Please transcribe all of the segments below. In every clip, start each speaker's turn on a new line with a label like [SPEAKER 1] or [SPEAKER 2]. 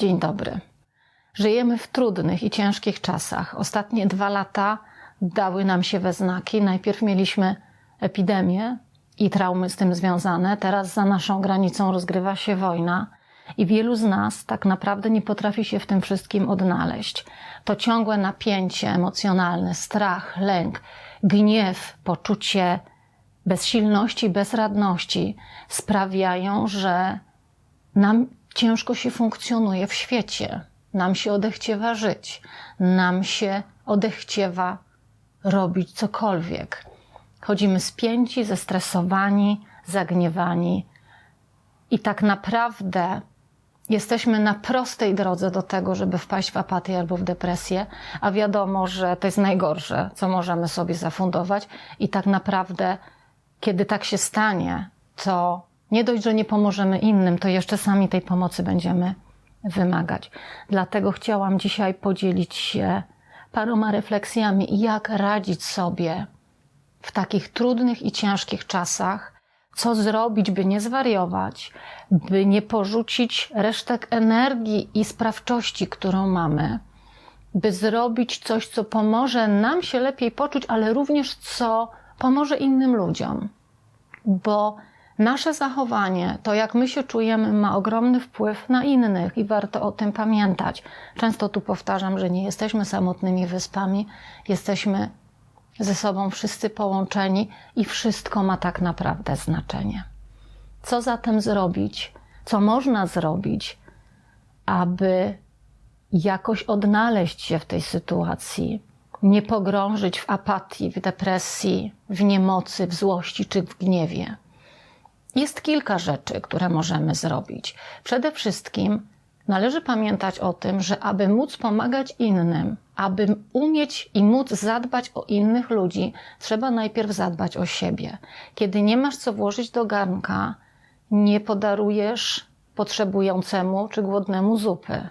[SPEAKER 1] Dzień dobry. Żyjemy w trudnych i ciężkich czasach. Ostatnie dwa lata dały nam się we znaki. Najpierw mieliśmy epidemię i traumy z tym związane. Teraz za naszą granicą rozgrywa się wojna i wielu z nas tak naprawdę nie potrafi się w tym wszystkim odnaleźć. To ciągłe napięcie emocjonalne, strach, lęk, gniew, poczucie bezsilności, bezradności sprawiają, że nam ciężko się funkcjonuje w świecie. Nam się odechciewa żyć, nam się odechciewa robić cokolwiek. Chodzimy spięci, zestresowani, zagniewani i tak naprawdę jesteśmy na prostej drodze do tego, żeby wpaść w apatię albo w depresję, a wiadomo, że to jest najgorsze, co możemy sobie zafundować i tak naprawdę, kiedy tak się stanie, to nie dość, że nie pomożemy innym, to jeszcze sami tej pomocy będziemy wymagać. Dlatego chciałam dzisiaj podzielić się paroma refleksjami, jak radzić sobie w takich trudnych i ciężkich czasach, co zrobić, by nie zwariować, by nie porzucić resztek energii i sprawczości, którą mamy, by zrobić coś, co pomoże nam się lepiej poczuć, ale również co pomoże innym ludziom. Bo nasze zachowanie, to jak my się czujemy, ma ogromny wpływ na innych i warto o tym pamiętać. Często tu powtarzam, że nie jesteśmy samotnymi wyspami, jesteśmy ze sobą wszyscy połączeni i wszystko ma tak naprawdę znaczenie. Co zatem zrobić? Co można zrobić, aby jakoś odnaleźć się w tej sytuacji, nie pogrążyć w apatii, w depresji, w niemocy, w złości czy w gniewie? Jest kilka rzeczy, które możemy zrobić. Przede wszystkim należy pamiętać o tym, że aby móc pomagać innym, aby umieć i móc zadbać o innych ludzi, trzeba najpierw zadbać o siebie. Kiedy nie masz co włożyć do garnka, nie podarujesz potrzebującemu czy głodnemu zupy.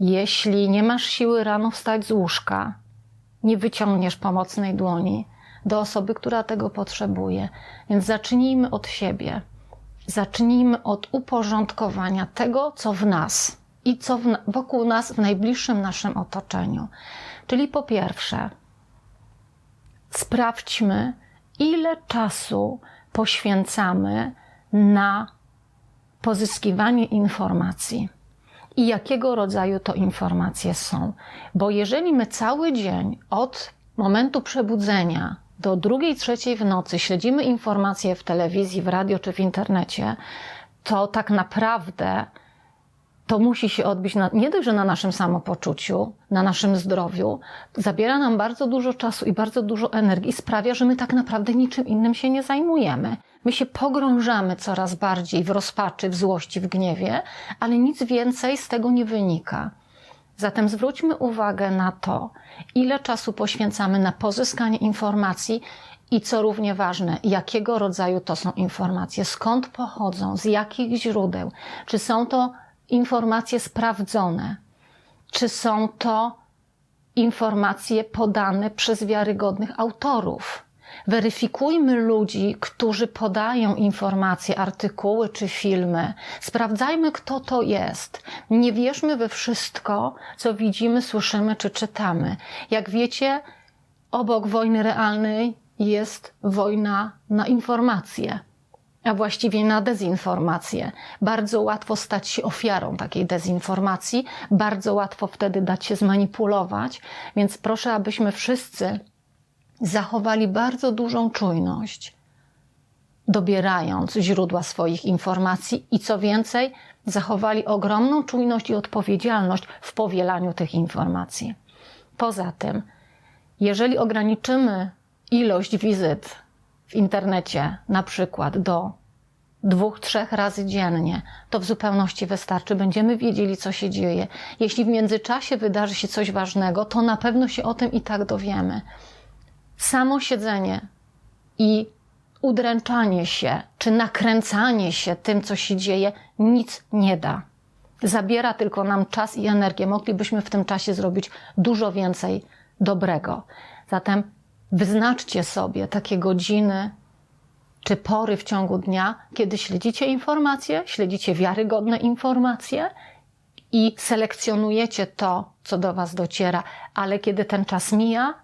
[SPEAKER 1] Jeśli nie masz siły rano wstać z łóżka, nie wyciągniesz pomocnej dłoni do osoby, która tego potrzebuje. Więc zacznijmy od siebie. Zacznijmy od uporządkowania tego, co w nas i co w, wokół nas w najbliższym naszym otoczeniu. Czyli po pierwsze, sprawdźmy, ile czasu poświęcamy na pozyskiwanie informacji i jakiego rodzaju to informacje są. Bo jeżeli my cały dzień od momentu przebudzenia do drugiej, trzeciej w nocy śledzimy informacje w telewizji, w radio czy w internecie, to tak naprawdę to musi się odbić na, nie dość, że na naszym samopoczuciu, na naszym zdrowiu, zabiera nam bardzo dużo czasu i bardzo dużo energii sprawia, że my tak naprawdę niczym innym się nie zajmujemy. My się pogrążamy coraz bardziej w rozpaczy, w złości, w gniewie, ale nic więcej z tego nie wynika. Zatem zwróćmy uwagę na to, ile czasu poświęcamy na pozyskanie informacji i co równie ważne, jakiego rodzaju to są informacje, skąd pochodzą, z jakich źródeł, czy są to informacje sprawdzone, czy są to informacje podane przez wiarygodnych autorów. Weryfikujmy ludzi, którzy podają informacje, artykuły czy filmy. Sprawdzajmy, kto to jest. Nie wierzmy we wszystko, co widzimy, słyszymy czy czytamy. Jak wiecie, obok wojny realnej jest wojna na informacje, a właściwie na dezinformację. Bardzo łatwo stać się ofiarą takiej dezinformacji, bardzo łatwo wtedy dać się zmanipulować, więc proszę, abyśmy wszyscy zachowali bardzo dużą czujność, dobierając źródła swoich informacji i co więcej, zachowali ogromną czujność i odpowiedzialność w powielaniu tych informacji. Poza tym, jeżeli ograniczymy ilość wizyt w internecie, na przykład do dwóch, trzech razy dziennie, to w zupełności wystarczy. Będziemy wiedzieli, co się dzieje. Jeśli w międzyczasie wydarzy się coś ważnego, to na pewno się o tym i tak dowiemy samo siedzenie i udręczanie się, czy nakręcanie się tym, co się dzieje, nic nie da. Zabiera tylko nam czas i energię. Moglibyśmy w tym czasie zrobić dużo więcej dobrego. Zatem wyznaczcie sobie takie godziny czy pory w ciągu dnia, kiedy śledzicie informacje, śledzicie wiarygodne informacje i selekcjonujecie to, co do Was dociera, ale kiedy ten czas mija,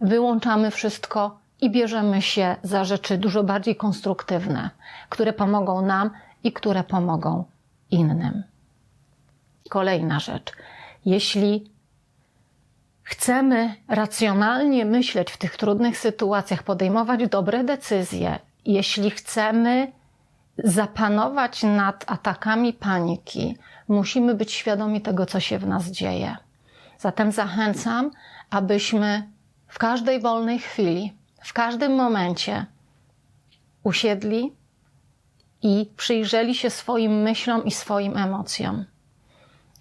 [SPEAKER 1] wyłączamy wszystko i bierzemy się za rzeczy dużo bardziej konstruktywne, które pomogą nam i które pomogą innym. Kolejna rzecz. Jeśli chcemy racjonalnie myśleć w tych trudnych sytuacjach, podejmować dobre decyzje, jeśli chcemy zapanować nad atakami paniki, musimy być świadomi tego, co się w nas dzieje. Zatem zachęcam, abyśmy w każdej wolnej chwili, w każdym momencie usiedli i przyjrzeli się swoim myślom i swoim emocjom.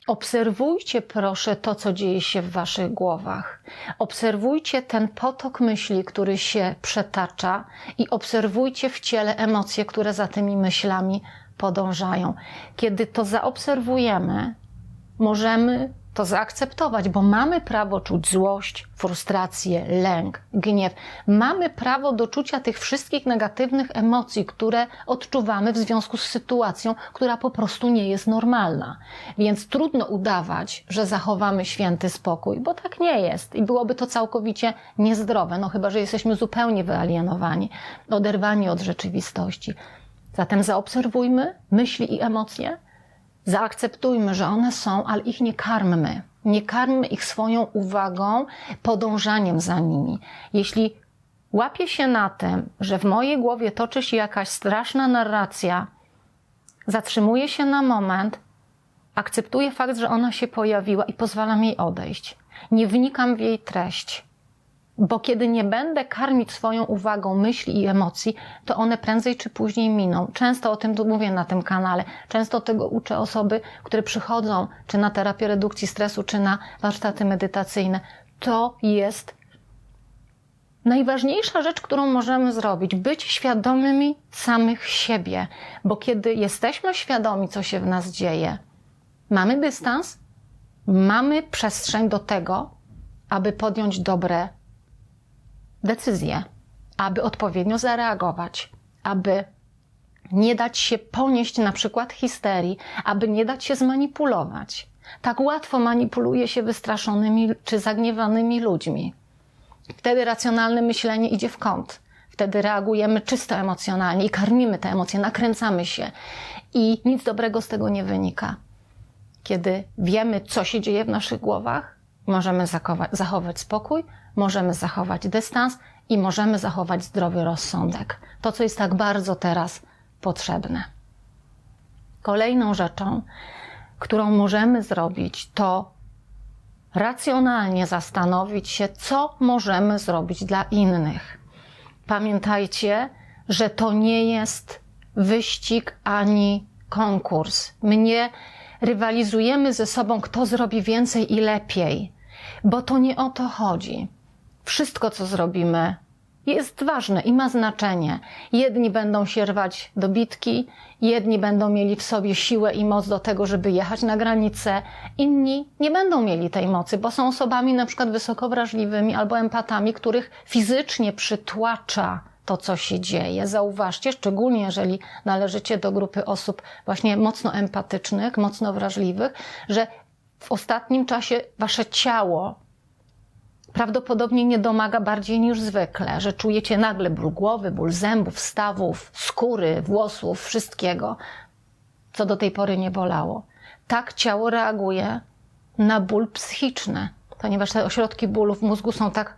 [SPEAKER 1] Obserwujcie proszę to, co dzieje się w waszych głowach. Obserwujcie ten potok myśli, który się przetacza i obserwujcie w ciele emocje, które za tymi myślami podążają. Kiedy to zaobserwujemy, możemy to zaakceptować, bo mamy prawo czuć złość, frustrację, lęk, gniew. Mamy prawo do czucia tych wszystkich negatywnych emocji, które odczuwamy w związku z sytuacją, która po prostu nie jest normalna. Więc trudno udawać, że zachowamy święty spokój, bo tak nie jest i byłoby to całkowicie niezdrowe, no chyba, że jesteśmy zupełnie wyalienowani, oderwani od rzeczywistości. Zatem zaobserwujmy myśli i emocje, Zaakceptujmy, że one są, ale ich nie karmmy. Nie karmmy ich swoją uwagą, podążaniem za nimi. Jeśli łapię się na tym, że w mojej głowie toczy się jakaś straszna narracja, zatrzymuję się na moment, akceptuję fakt, że ona się pojawiła i pozwalam jej odejść. Nie wnikam w jej treść. Bo kiedy nie będę karmić swoją uwagą myśli i emocji, to one prędzej czy później miną. Często o tym tu mówię na tym kanale. Często tego uczę osoby, które przychodzą czy na terapię redukcji stresu, czy na warsztaty medytacyjne. To jest najważniejsza rzecz, którą możemy zrobić. Być świadomymi samych siebie. Bo kiedy jesteśmy świadomi, co się w nas dzieje, mamy dystans, mamy przestrzeń do tego, aby podjąć dobre decyzję, aby odpowiednio zareagować, aby nie dać się ponieść na przykład histerii, aby nie dać się zmanipulować. Tak łatwo manipuluje się wystraszonymi czy zagniewanymi ludźmi. Wtedy racjonalne myślenie idzie w kąt. Wtedy reagujemy czysto emocjonalnie i karmimy te emocje, nakręcamy się i nic dobrego z tego nie wynika. Kiedy wiemy, co się dzieje w naszych głowach, możemy zachować, spokój, możemy zachować dystans i możemy zachować zdrowy rozsądek. To, co jest tak bardzo teraz potrzebne. Kolejną rzeczą, którą możemy zrobić, to racjonalnie zastanowić się, co możemy zrobić dla innych. Pamiętajcie, że to nie jest wyścig ani konkurs. My nie rywalizujemy ze sobą, kto zrobi więcej i lepiej, bo to nie o to chodzi wszystko, co zrobimy, jest ważne i ma znaczenie. Jedni będą się rwać do bitki, jedni będą mieli w sobie siłę i moc do tego, żeby jechać na granicę, inni nie będą mieli tej mocy, bo są osobami na przykład wysoko wrażliwymi albo empatami, których fizycznie przytłacza to, co się dzieje. Zauważcie, szczególnie jeżeli należycie do grupy osób właśnie mocno empatycznych, mocno wrażliwych, że w ostatnim czasie wasze ciało prawdopodobnie nie domaga bardziej niż zwykle, że czujecie nagle ból głowy, ból zębów, stawów, skóry, włosów, wszystkiego, co do tej pory nie bolało. Tak ciało reaguje na ból psychiczny, ponieważ te ośrodki bólu w mózgu są tak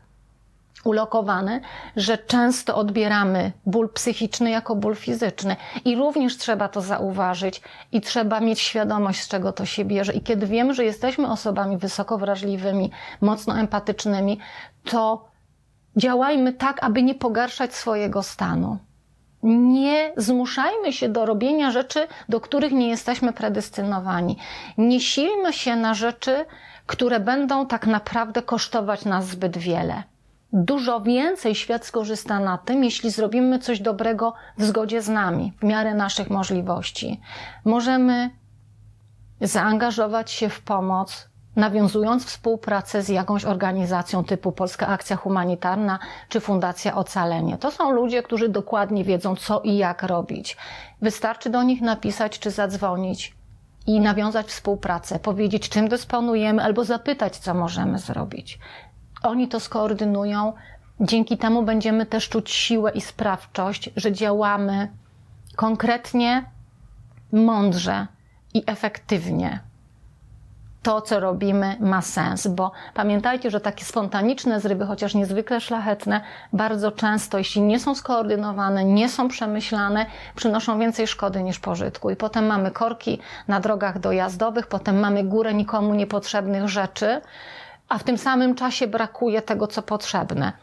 [SPEAKER 1] ulokowane, że często odbieramy ból psychiczny jako ból fizyczny. I również trzeba to zauważyć i trzeba mieć świadomość, z czego to się bierze. I kiedy wiemy, że jesteśmy osobami wysoko wrażliwymi, mocno empatycznymi, to działajmy tak, aby nie pogarszać swojego stanu. Nie zmuszajmy się do robienia rzeczy, do których nie jesteśmy predestynowani. Nie silmy się na rzeczy, które będą tak naprawdę kosztować nas zbyt wiele dużo więcej świat skorzysta na tym, jeśli zrobimy coś dobrego w zgodzie z nami, w miarę naszych możliwości. Możemy zaangażować się w pomoc, nawiązując współpracę z jakąś organizacją typu Polska Akcja Humanitarna czy Fundacja Ocalenie. To są ludzie, którzy dokładnie wiedzą, co i jak robić. Wystarczy do nich napisać czy zadzwonić i nawiązać współpracę, powiedzieć, czym dysponujemy, albo zapytać, co możemy zrobić. Oni to skoordynują. Dzięki temu będziemy też czuć siłę i sprawczość, że działamy konkretnie, mądrze i efektywnie. To, co robimy, ma sens, bo pamiętajcie, że takie spontaniczne zrywy, chociaż niezwykle szlachetne, bardzo często, jeśli nie są skoordynowane, nie są przemyślane, przynoszą więcej szkody niż pożytku. I potem mamy korki na drogach dojazdowych, potem mamy górę nikomu niepotrzebnych rzeczy, a w tym samym czasie brakuje tego, co potrzebne.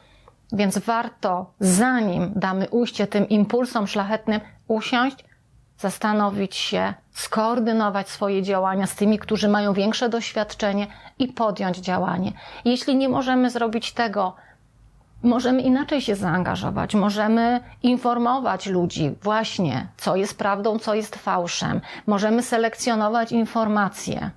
[SPEAKER 1] Więc warto, zanim damy ujście tym impulsom szlachetnym, usiąść, zastanowić się, skoordynować swoje działania z tymi, którzy mają większe doświadczenie i podjąć działanie. Jeśli nie możemy zrobić tego, możemy inaczej się zaangażować, możemy informować ludzi właśnie, co jest prawdą, co jest fałszem, możemy selekcjonować informacje.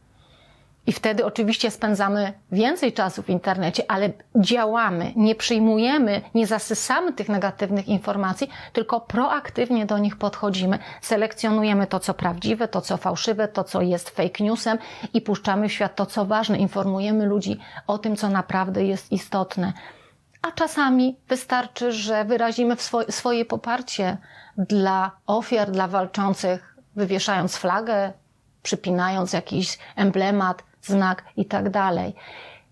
[SPEAKER 1] I wtedy oczywiście spędzamy więcej czasu w internecie, ale działamy, nie przyjmujemy, nie zasysamy tych negatywnych informacji, tylko proaktywnie do nich podchodzimy. Selekcjonujemy to, co prawdziwe, to, co fałszywe, to, co jest fake newsem i puszczamy w świat to, co ważne. Informujemy ludzi o tym, co naprawdę jest istotne. A czasami wystarczy, że wyrazimy swoje, poparcie dla ofiar, dla walczących, wywieszając flagę, przypinając jakiś emblemat, znak i tak dalej.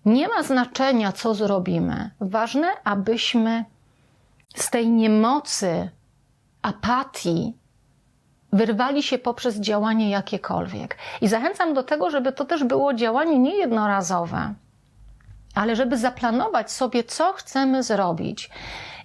[SPEAKER 1] Nie ma znaczenia, co zrobimy. Ważne, abyśmy z tej niemocy, apatii wyrwali się poprzez działanie jakiekolwiek. I zachęcam do tego, żeby to też było działanie nie jednorazowe, ale żeby zaplanować sobie, co chcemy zrobić.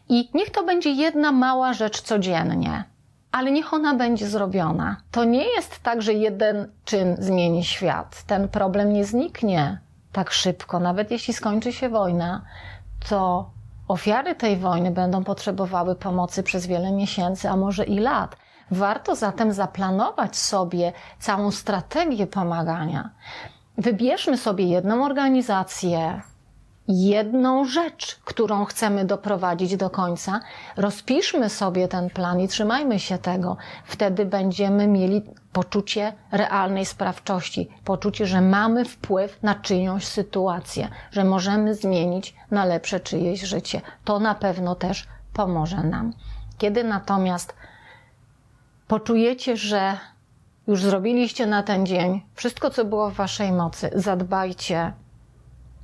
[SPEAKER 1] I niech to będzie jedna mała rzecz codziennie ale niech ona będzie zrobiona. To nie jest tak, że jeden czyn zmieni świat. Ten problem nie zniknie tak szybko, nawet jeśli skończy się wojna, to ofiary tej wojny będą potrzebowały pomocy przez wiele miesięcy, a może i lat. Warto zatem zaplanować sobie całą strategię pomagania. Wybierzmy sobie jedną organizację, jedną rzecz, którą chcemy doprowadzić do końca, rozpiszmy sobie ten plan i trzymajmy się tego. Wtedy będziemy mieli poczucie realnej sprawczości, poczucie, że mamy wpływ na czyjąś sytuację, że możemy zmienić na lepsze czyjeś życie. To na pewno też pomoże nam. Kiedy natomiast poczujecie, że już zrobiliście na ten dzień wszystko, co było w Waszej mocy, zadbajcie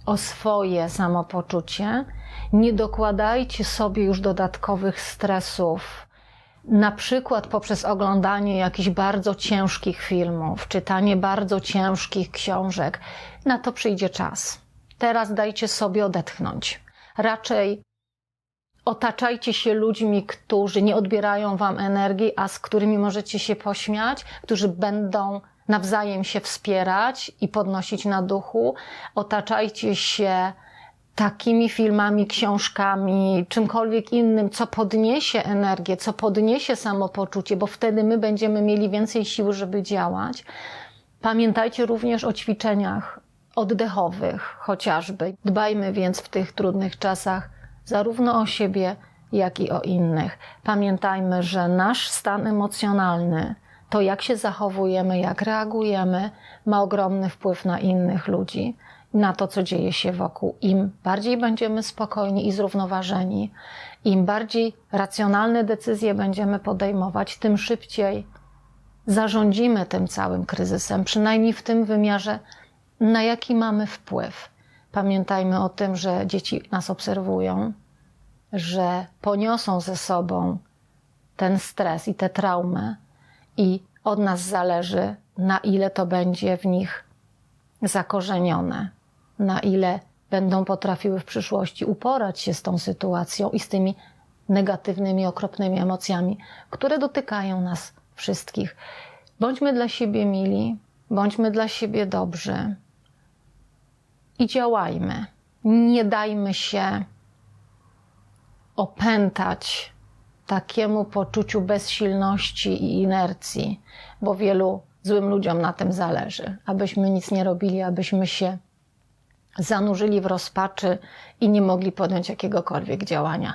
[SPEAKER 1] o swoje samopoczucie, nie dokładajcie sobie już dodatkowych stresów, na przykład poprzez oglądanie jakichś bardzo ciężkich filmów, czytanie bardzo ciężkich książek. Na to przyjdzie czas. Teraz dajcie sobie odetchnąć. Raczej otaczajcie się ludźmi, którzy nie odbierają wam energii, a z którymi możecie się pośmiać, którzy będą nawzajem się wspierać i podnosić na duchu. Otaczajcie się takimi filmami, książkami, czymkolwiek innym, co podniesie energię, co podniesie samopoczucie, bo wtedy my będziemy mieli więcej siły, żeby działać. Pamiętajcie również o ćwiczeniach oddechowych, chociażby. Dbajmy więc w tych trudnych czasach zarówno o siebie, jak i o innych. Pamiętajmy, że nasz stan emocjonalny, to jak się zachowujemy, jak reagujemy, ma ogromny wpływ na innych ludzi, na to, co dzieje się wokół. Im bardziej będziemy spokojni i zrównoważeni, im bardziej racjonalne decyzje będziemy podejmować, tym szybciej zarządzimy tym całym kryzysem, przynajmniej w tym wymiarze, na jaki mamy wpływ. Pamiętajmy o tym, że dzieci nas obserwują, że poniosą ze sobą ten stres i tę traumę, i od nas zależy, na ile to będzie w nich zakorzenione, na ile będą potrafiły w przyszłości uporać się z tą sytuacją i z tymi negatywnymi, okropnymi emocjami, które dotykają nas wszystkich. Bądźmy dla siebie mili, bądźmy dla siebie dobrzy i działajmy. Nie dajmy się opętać takiemu poczuciu bezsilności i inercji, bo wielu złym ludziom na tym zależy, abyśmy nic nie robili, abyśmy się zanurzyli w rozpaczy i nie mogli podjąć jakiegokolwiek działania.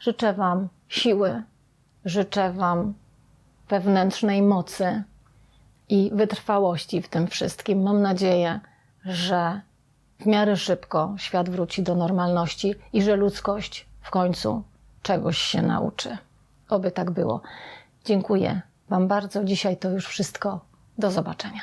[SPEAKER 1] Życzę Wam siły, życzę Wam wewnętrznej mocy i wytrwałości w tym wszystkim. Mam nadzieję, że w miarę szybko świat wróci do normalności i że ludzkość w końcu czegoś się nauczy. Oby tak było. Dziękuję Wam bardzo. Dzisiaj to już wszystko. Do zobaczenia.